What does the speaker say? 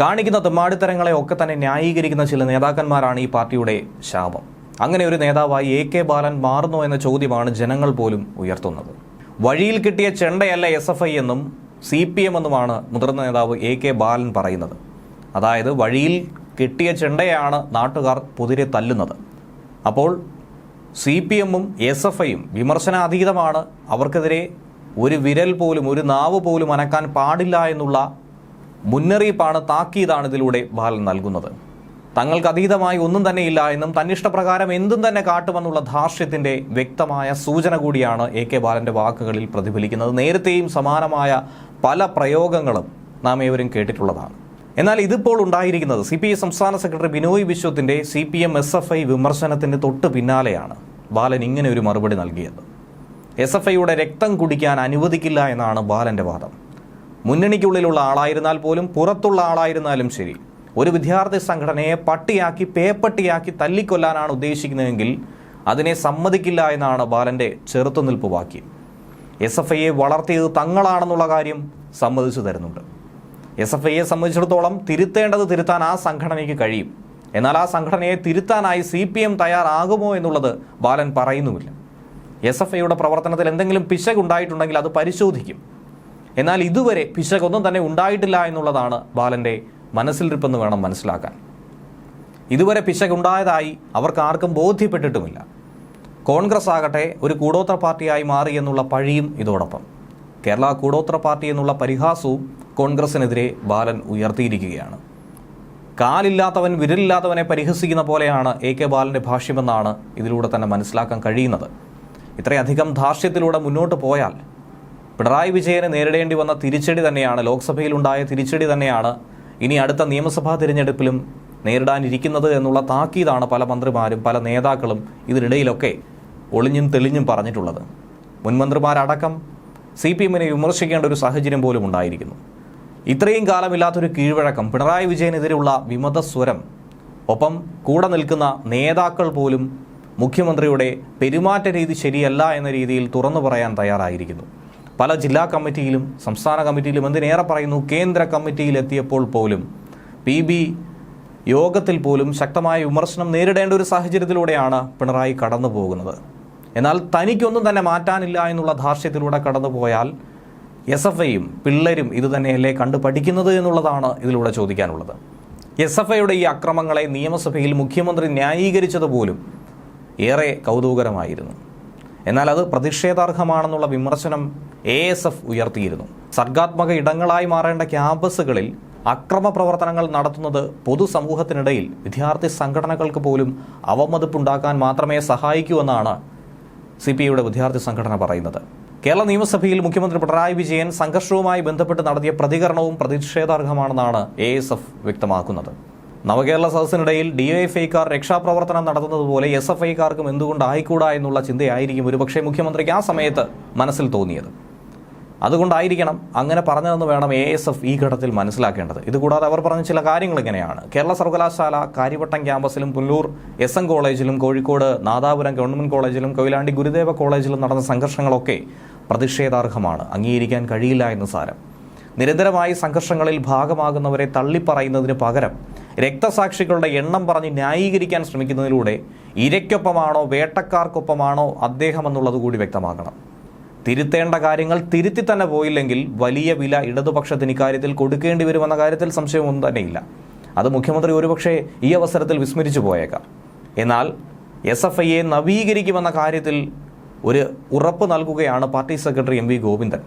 കാണിക്കുന്ന തെമ്മാടിത്തരങ്ങളെ ഒക്കെ തന്നെ ന്യായീകരിക്കുന്ന ചില നേതാക്കന്മാരാണ് ഈ പാർട്ടിയുടെ ശാപം. അങ്ങനെ ഒരു നേതാവായി എ കെ ബാലൻ മാറുന്നു എന്ന ചോദ്യമാണ് ജനങ്ങൾ പോലും ഉയർത്തുന്നത്. വഴിയിൽ കിട്ടിയ ചെണ്ടയല്ല എസ് എഫ് ഐ എന്നും സി പി എം എന്നുമാണ് മുതിർന്ന നേതാവ് എ കെ ബാലൻ പറയുന്നത്. അതായത് വഴിയിൽ കിട്ടിയ ചെണ്ടയാണ് നാട്ടുകാർ പൊതിരെ തല്ലുന്നത്. അപ്പോൾ സി പി എമ്മും എസ് എഫ് ഐയും വിമർശനാതീതമാണ്. അവർക്കെതിരെ ഒരു വിരൽ പോലും ഒരു നാവ് പോലും അനക്കാൻ പാടില്ല എന്നുള്ള മുന്നറിയിപ്പാണ് താക്കീതാണ് ഇതിലൂടെ ബാലൻ നൽകുന്നത്. തങ്ങൾക്ക് അതീതമായി ഒന്നും തന്നെ ഇല്ല എന്നും തന്നിഷ്ടപ്രകാരം എന്തും തന്നെ കാട്ടുമെന്നുള്ള ധാർഷ്ട്യത്തിന്റെ വ്യക്തമായ സൂചന കൂടിയാണ് എ കെ ബാലന്റെ വാക്കുകളിൽ പ്രതിഫലിക്കുന്നത്. നേരത്തെയും സമാനമായ പല പ്രയോഗങ്ങളും നാം ഏവരും കേട്ടിട്ടുള്ളതാണ്. എന്നാൽ ഇതിപ്പോൾ ഉണ്ടായിരിക്കുന്നത് സി പി ഐ സംസ്ഥാന സെക്രട്ടറി ബിനോയ് വിശ്വത്തിന്റെ C P M S F I വിമർശനത്തിന്റെ തൊട്ട് പിന്നാലെയാണ് ബാലൻ ഇങ്ങനെ ഒരു മറുപടി നൽകിയത്. എസ് എഫ് ഐയുടെ രക്തം കുടിക്കാൻ അനുവദിക്കില്ല എന്നാണ് ബാലന്റെ വാദം. മുന്നണിക്കുള്ളിലുള്ള ആളായിരുന്നാൽ പോലും പുറത്തുള്ള ആളായിരുന്നാലും ശരി. ഒരു വിദ്യാർത്ഥി സംഘടനയെ പട്ടിയാക്കി പേപ്പട്ടിയാക്കി തല്ലിക്കൊല്ലാനാണ് ഉദ്ദേശിക്കുന്നതെങ്കിൽ അതിനെ സമ്മതിക്കില്ല എന്നാണ് ബാലന്റെ ചെറുത്തുനിൽപ്പ് വാക്യം എസ് എഫ് ഐയെ വളർത്തിയത് തങ്ങളാണെന്നുള്ള കാര്യം സമ്മതിച്ചു തരുന്നുണ്ട്. എസ് എഫ് ഐയെ സംബന്ധിച്ചിടത്തോളം തിരുത്തേണ്ടത് തിരുത്താൻ ആ സംഘടനയ്ക്ക് കഴിയും. എന്നാൽ ആ സംഘടനയെ തിരുത്താനായി സി പി എം തയ്യാറാകുമോ എന്നുള്ളത് ബാലൻ പറയുന്നുമില്ല. എസ് എഫ് ഐയുടെ പ്രവർത്തനത്തിൽ എന്തെങ്കിലും പിശകുണ്ടായിട്ടുണ്ടെങ്കിൽ അത് പരിശോധിക്കും. എന്നാൽ ഇതുവരെ പിശകൊന്നും തന്നെ ഉണ്ടായിട്ടില്ല എന്നുള്ളതാണ് ബാലന്റെ മനസ്സിലിരിപ്പെന്ന് വേണം മനസ്സിലാക്കാൻ. ഇതുവരെ പിശകുണ്ടായതായി അവർക്ക് ആർക്കും ബോധ്യപ്പെട്ടിട്ടുമില്ല. കോൺഗ്രസ് ആകട്ടെ ഒരു കൂടോത്ര പാർട്ടിയായി മാറി എന്നുള്ള പഴിയും ഇതോടൊപ്പം. കേരള കൂടോത്ര പാർട്ടി എന്നുള്ള പരിഹാസവും കോൺഗ്രസിനെതിരെ ബാലൻ ഉയർത്തിയിരിക്കുകയാണ്. കാലില്ലാത്തവൻ വിരലില്ലാത്തവനെ പരിഹസിക്കുന്ന പോലെയാണ് എ കെ ബാലന്റെ ഭാഷ്യമെന്നാണ് ഇതിലൂടെ തന്നെ മനസ്സിലാക്കാൻ കഴിയുന്നത്. ഇത്രയധികം ധാർഷ്ട്യത്തിലൂടെ മുന്നോട്ട് പോയാൽ പിണറായി വിജയനെ നേരിടേണ്ടി വന്ന തിരിച്ചടി തന്നെയാണ് ലോക്സഭയിലുണ്ടായ തിരിച്ചടി തന്നെയാണ് ഇനി അടുത്ത നിയമസഭാ തിരഞ്ഞെടുപ്പിലും നേരിടാനിരിക്കുന്നത് എന്നുള്ള താക്കീതാണ് പല മന്ത്രിമാരും പല നേതാക്കളും ഇതിനിടയിലൊക്കെ ഒളിഞ്ഞും തെളിഞ്ഞും പറഞ്ഞിട്ടുള്ളത്. മുൻമന്ത്രിമാരടക്കം സി പി എമ്മിനെ വിമർശിക്കേണ്ട ഒരു സാഹചര്യം പോലും ഉണ്ടായിരിക്കുന്നു. ഇത്രയും കാലമില്ലാത്തൊരു കീഴ്വഴക്കം പിണറായി വിജയനെതിരെയുള്ള വിമത സ്വരം ഒപ്പം കൂടെ നിൽക്കുന്ന നേതാക്കൾ പോലും മുഖ്യമന്ത്രിയുടെ പെരുമാറ്റ രീതി ശരിയല്ല എന്ന രീതിയിൽ തുറന്നു പറയാൻ തയ്യാറായിരിക്കുന്നു. പല ജില്ലാ കമ്മിറ്റിയിലും സംസ്ഥാന കമ്മിറ്റിയിലും എന്തിനേറെ പറയുന്നു? കേന്ദ്ര കമ്മിറ്റിയിലെത്തിയപ്പോൾ പോലും പി ബി യോഗത്തിൽ പോലും ശക്തമായ വിമർശനം നേരിടേണ്ട ഒരു സാഹചര്യത്തിലൂടെയാണ് പിണറായി കടന്നു പോകുന്നത്. എന്നാൽ തനിക്കൊന്നും തന്നെ മാറ്റാനില്ല എന്നുള്ള ധാർഷ്ട്യത്തിലൂടെ കടന്നു പോയാൽ എസ് എഫ് ഐയും പിള്ളേരും ഇതുതന്നെയല്ലേ കണ്ടു പഠിക്കുന്നത് എന്നുള്ളതാണ് ഇതിലൂടെ ചോദിക്കാനുള്ളത്. എസ് എഫ് ഐയുടെ ഈ അക്രമങ്ങളെ നിയമസഭയിൽ മുഖ്യമന്ത്രി ന്യായീകരിച്ചത് പോലും ഏറെ കൗതുകകരമായിരുന്നു. എന്നാൽ അത് പ്രതിഷേധാർഹമാണെന്നുള്ള വിമർശനം എ എസ് എഫ് ഉയർത്തിയിരുന്നു. സർഗാത്മക ഇടങ്ങളായി മാറേണ്ട ക്യാമ്പസുകളിൽ അക്രമ പ്രവർത്തനങ്ങൾ നടത്തുന്നത് പൊതുസമൂഹത്തിനിടയിൽ വിദ്യാർത്ഥി സംഘടനകൾക്ക് പോലും അവമതിപ്പുണ്ടാക്കാൻ മാത്രമേ സഹായിക്കൂ എന്നാണ് സി പി ഐയുടെ വിദ്യാർത്ഥി സംഘടന പറയുന്നത്. കേരള നിയമസഭയിൽ മുഖ്യമന്ത്രി പിണറായി വിജയൻ സംഘർഷവുമായി ബന്ധപ്പെട്ട് നടത്തിയ പ്രതികരണവും പ്രതിഷേധാർഹമാണെന്നാണ് എ വ്യക്തമാക്കുന്നത്. നവകേരള സദസ്സിനിടയിൽ ഡിവൈഎഫ്ഐക്കാർ രക്ഷാപ്രവർത്തനം നടത്തുന്നതുപോലെ എസ് എഫ് ഐക്കാർക്കും എന്തുകൊണ്ട് ആയിക്കൂടാ എന്നുള്ള ചിന്തയായിരിക്കും ഒരുപക്ഷെ മുഖ്യമന്ത്രിക്ക് ആ സമയത്ത് മനസ്സിൽ തോന്നിയത്. അതുകൊണ്ടായിരിക്കണം അങ്ങനെ പറഞ്ഞതെന്ന് വേണം എ എസ് എഫ് ഈ ഘട്ടത്തിൽ മനസ്സിലാക്കേണ്ടത്. ഇതുകൂടാതെ അവർ പറഞ്ഞ ചില കാര്യങ്ങൾ ഇങ്ങനെയാണ് കേരള സർവകലാശാല കാര്യവട്ടം ക്യാമ്പസിലും പുല്ലൂർ എസ് എൻ കോളേജിലും കോഴിക്കോട് നാദാപുരം ഗവൺമെന്റ് കോളേജിലും കൊയിലാണ്ടി ഗുരുദേവ കോളേജിലും നടന്ന സംഘർഷങ്ങളൊക്കെ പ്രതിഷേധാർഹമാണ്. അംഗീകരിക്കാൻ കഴിയില്ല എന്ന് സാരം. നിരന്തരമായി സംഘർഷങ്ങളിൽ ഭാഗമാകുന്നവരെ തള്ളിപ്പറയുന്നതിന് പകരം രക്തസാക്ഷികളുടെ എണ്ണം പറഞ്ഞ് ന്യായീകരിക്കാൻ ശ്രമിക്കുന്നതിലൂടെ ഇരയ്ക്കൊപ്പമാണോ വേട്ടക്കാർക്കൊപ്പമാണോ അദ്ദേഹം എന്നുള്ളത് കൂടി വ്യക്തമാക്കണം. തിരുത്തേണ്ട കാര്യങ്ങൾ തിരുത്തി തന്നെ പോയില്ലെങ്കിൽ വലിയ വില ഇടതുപക്ഷത്തിന് ഇക്കാര്യത്തിൽ കൊടുക്കേണ്ടി വരുമെന്ന കാര്യത്തിൽ സംശയമൊന്നും തന്നെയില്ല. അത് മുഖ്യമന്ത്രി ഒരുപക്ഷെ ഈ അവസരത്തിൽ വിസ്മരിച്ചു പോയേക്കാം. എന്നാൽ എസ് എഫ് ഐയെ നവീകരിക്കുമെന്ന കാര്യത്തിൽ ഒരു ഉറപ്പ് നൽകുകയാണ് party secretary M V Govindan.